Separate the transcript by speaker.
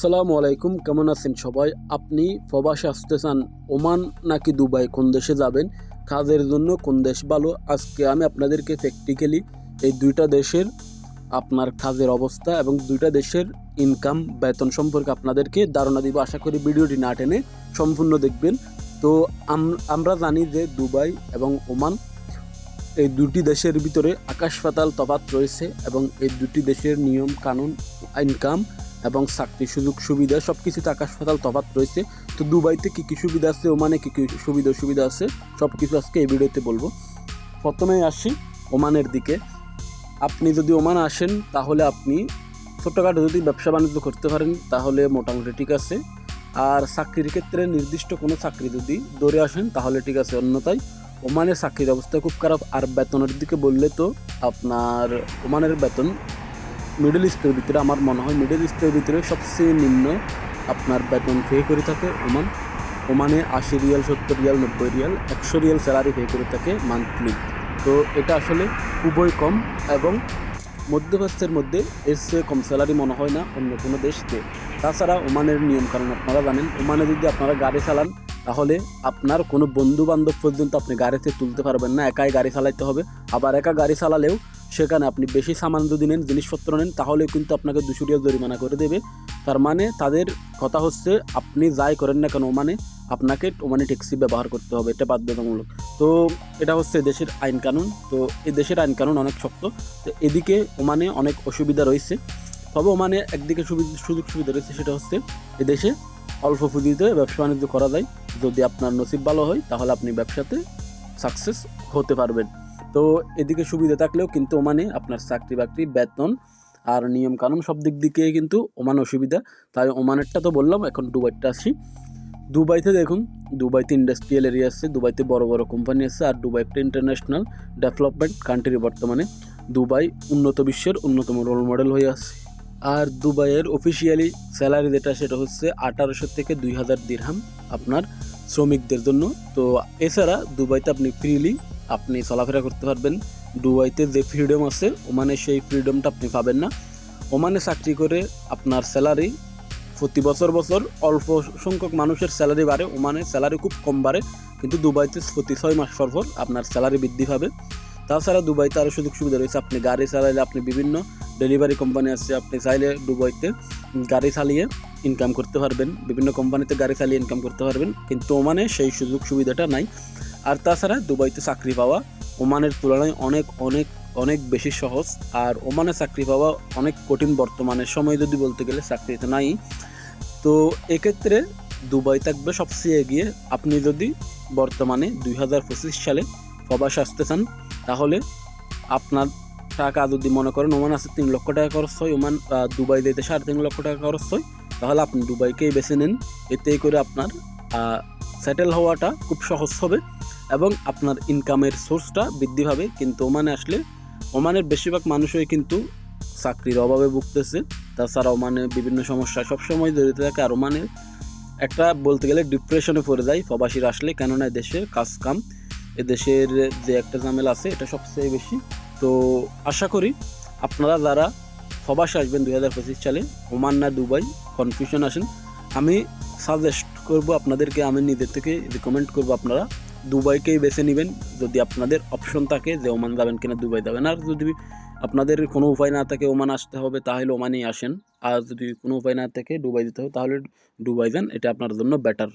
Speaker 1: আসসালামু আলাইকুম, কেমন আছেন সবাই? আপনি প্রবাসে আসতে চান ওমান নাকি দুবাই? কোন দেশে যাবেন? কাজের জন্য কোন দেশ ভালো? আজকে আমি আপনাদেরকে প্র্যাকটিক্যালি এই দুইটা দেশের আপনার কাজের অবস্থা এবং দুইটা দেশের ইনকাম বেতন সম্পর্কে আপনাদেরকে ধারণা দিব। আশা করি ভিডিওটি না টেনে সম্পূর্ণ দেখবেন। তো আম- আমরা জানি যে দুবাই এবং ওমান এই দুটি দেশের ভিতরে আকাশ পাতাল তফাৎ রয়েছে এবং এই দুটি দেশের নিয়ম কানুন ইনকাম এবং চাকরি, সুযোগ, সুবিধা সব কিছুতে আকাশ, পাতাল তফাৎ রয়েছে। তো দুবাইতে কী কী সুবিধা আছে ওমানে কী কী সুবিধা, অসুবিধা আছে? সব কিছু আজকে এই ভিডিওতে বলব। প্রথমে আসি ওমানের দিকে। আপনি যদি ওমান আসেন, তাহলে আপনি ছোটোখাটো যদি ব্যবসা বাণিজ্য করতে পারেন, তাহলে মোটামুটি ঠিক আছে। আর চাকরির ক্ষেত্রে নির্দিষ্ট কোনো চাকরি যদি ধরে আসেন, তাহলে ঠিক আছে। অন্যথায় ওমানের চাকরির অবস্থা খুব খারাপ। আর বেতনের দিকে বললে তো আপনার ওমানের বেতন মিডল ইস্টের ভিতরে আমার মনে হয় মিডল ইস্টের ভিতরে সবচেয়ে নিম্ন আপনার বেতন পে করে থাকে ওমান ওমানে আশি রিয়াল, সত্তর রিয়াল, নব্বই রিয়াল, একশো রিয়াল স্যালারি পে করে থাকে মান্থলি তো এটা আসলে খুবই কম এবং মধ্যপ্রাচ্যের মধ্যে এর চেয়ে কম স্যালারি মনে হয় না অন্য কোনো দেশকে তাছাড়া ওমানের নিয়ম কারণ আপনারা জানেন ওমানে যদি আপনারা গাড়ি চালান, তাহলে আপনার কোনো বন্ধু বান্ধব পর্যন্ত আপনি গাড়িতে তুলতে পারবেন না, একাই গাড়ি চালাইতে হবে। আবার একা গাড়ি চালালেও সেখানে আপনি বেশি সামান যদি নেন, জিনিসপত্র নেন, তাহলে কিন্তু আপনাকে দুশো রিয়াল জরিমানা করে দেবে। তার মানে তাদের কথা হচ্ছে, আপনি যাই করেন না কেন ওমানে আপনাকে ওমানে ট্যাক্সি ব্যবহার করতে হবে, এটা বাধ্যতামূলক। তো এটা হচ্ছে দেশের আইন কানুন। তো এই দেশের আইন কানুন অনেক শক্ত। তো এদিকে ওমানে অনেক অসুবিধা রয়েছে। তবে ওমানে একদিকে সুবিধা সুযোগ সুবিধা রয়েছে, সেটা হচ্ছে এদেশে অল্প পুঁজিতে ব্যবসা বাণিজ্য করা যায়। যদি আপনার নসিব ভালো হয়, তাহলে আপনি ব্যবসাতে সাকসেস হতে পারবেন। তো এদিকে সুবিধা থাকলেও কিন্তু ওমানে আপনার চাকরি বাকরি, বেতন আর নিয়ম কানুন সব দিক দিকে কিন্তু ওমান অসুবিধা। তাই ওমানেরটা তো বললাম, এখন দুবাইটা আসি। দুবাইতে দেখুন, দুবাইতে ইন্ডাস্ট্রিয়াল এরিয়া আছে, দুবাইতে বড় বড় কোম্পানি আছে আর দুবাই একটা ইন্টারন্যাশনাল ডেভেলপমেন্ট কান্ট্রি বর্তমানে। দুবাই উন্নত বিশ্বের অন্যতম রোল মডেল হয়ে আছে। আর দুবাইয়ের অফিসিয়ালি স্যালারি যেটা, সেটা হচ্ছে আঠারোশো থেকে দুই হাজার দিরহাম আপনার শ্রমিকদের জন্য। তো এছাড়া দুবাইতে আপনি ফ্রিলি আপনি চলাফেরা করতে পারবেন। দুবাইতে যে ফ্রিডম আছে, ওমানে সেই ফ্রিডমটা আপনি পাবেন না। ওমানে চাকরি করে আপনার স্যালারি প্রতি বছর বছর অল্প সংখ্যক মানুষের স্যালারি বাড়ে। ওমানে স্যালারি খুব কম বাড়ে, কিন্তু দুবাইতে প্রতি ছয় মাস পর পর আপনার স্যালারি বৃদ্ধি পাবে। তাছাড়া দুবাইতে আরও সুযোগ সুবিধা রয়েছে। আপনি গাড়ি চালাইলে আপনি বিভিন্ন ডেলিভারি কোম্পানি আছে, আপনি চাইলে দুবাইতে গাড়ি চালিয়ে ইনকাম করতে পারবেন। বিভিন্ন কোম্পানিতে গাড়ি চালিয়ে ইনকাম করতে পারবেন। কিন্তু ওমানে সেই সুযোগ সুবিধাটা নাই। আর তাছাড়া দুবাইতে চাকরি পাওয়া ওমানের তুলনায় অনেক অনেক অনেক বেশি সহজ। আর ওমানে চাকরি পাওয়া অনেক কঠিন বর্তমানে সময় যদি বলতে গেলে চাকরিতে নাই। তো এক্ষেত্রে দুবাই থাকবে সবচেয়ে এগিয়ে। আপনি যদি বর্তমানে দুই হাজার পঁচিশ সালে প্রবাস আসতে চান, তাহলে আপনার টাকা যদি মনে করেন ওমান আছে তিন লক্ষ টাকা খরচ হয়, ওমান দুবাই যেতে সাড়ে তিন লক্ষ টাকা খরচ হয়, তাহলে আপনি দুবাইকেই বেছে নেন। এতেই করে আপনার সেটেল হওয়াটা খুব সহজ হবে। এবং আপনার ইনকামের সোর্সটা বৃদ্ধি পাবে। কিন্তু ওমানে আসলে, ওমানের বেশিরভাগ মানুষই কিন্তু চাকরির অভাবে ভুগতেছে। তাছাড়া ওমানে বিভিন্ন সমস্যা সবসময় জড়িত থাকে। আর ওমানে একটা বলতে গেলে ডিপ্রেশনে পড়ে যায় প্রবাসীরা আসলে। কেননা দেশের কাজ কাম এদেশের যে একটা ঝামেলা আছে, এটা সবচেয়ে বেশি। তো আশা করি আপনারা যারা প্রবাসে আসবেন দুই হাজার পঁচিশ সালে, ওমান না দুবাই কনফিউশন আসেন। আমি সাজেস্ট করব আপনাদেরকে, আমি নিজের থেকে রিকমেন্ড করব আপনারা দুবাইকেই বেছে নেবেন। যদি আপনাদের অপশন থাকে যে ওমান যাবেন কিনা দুবাই যাবেন। আর যদি আপনাদের কোনো উপায় না থাকে ওমান আসতে হবে, তাহলে ওমানেই আসেন। আর যদি কোনো উপায় না থাকে দুবাই যেতে হবে, তাহলে দুবাই যান। এটা আপনার জন্য বেটার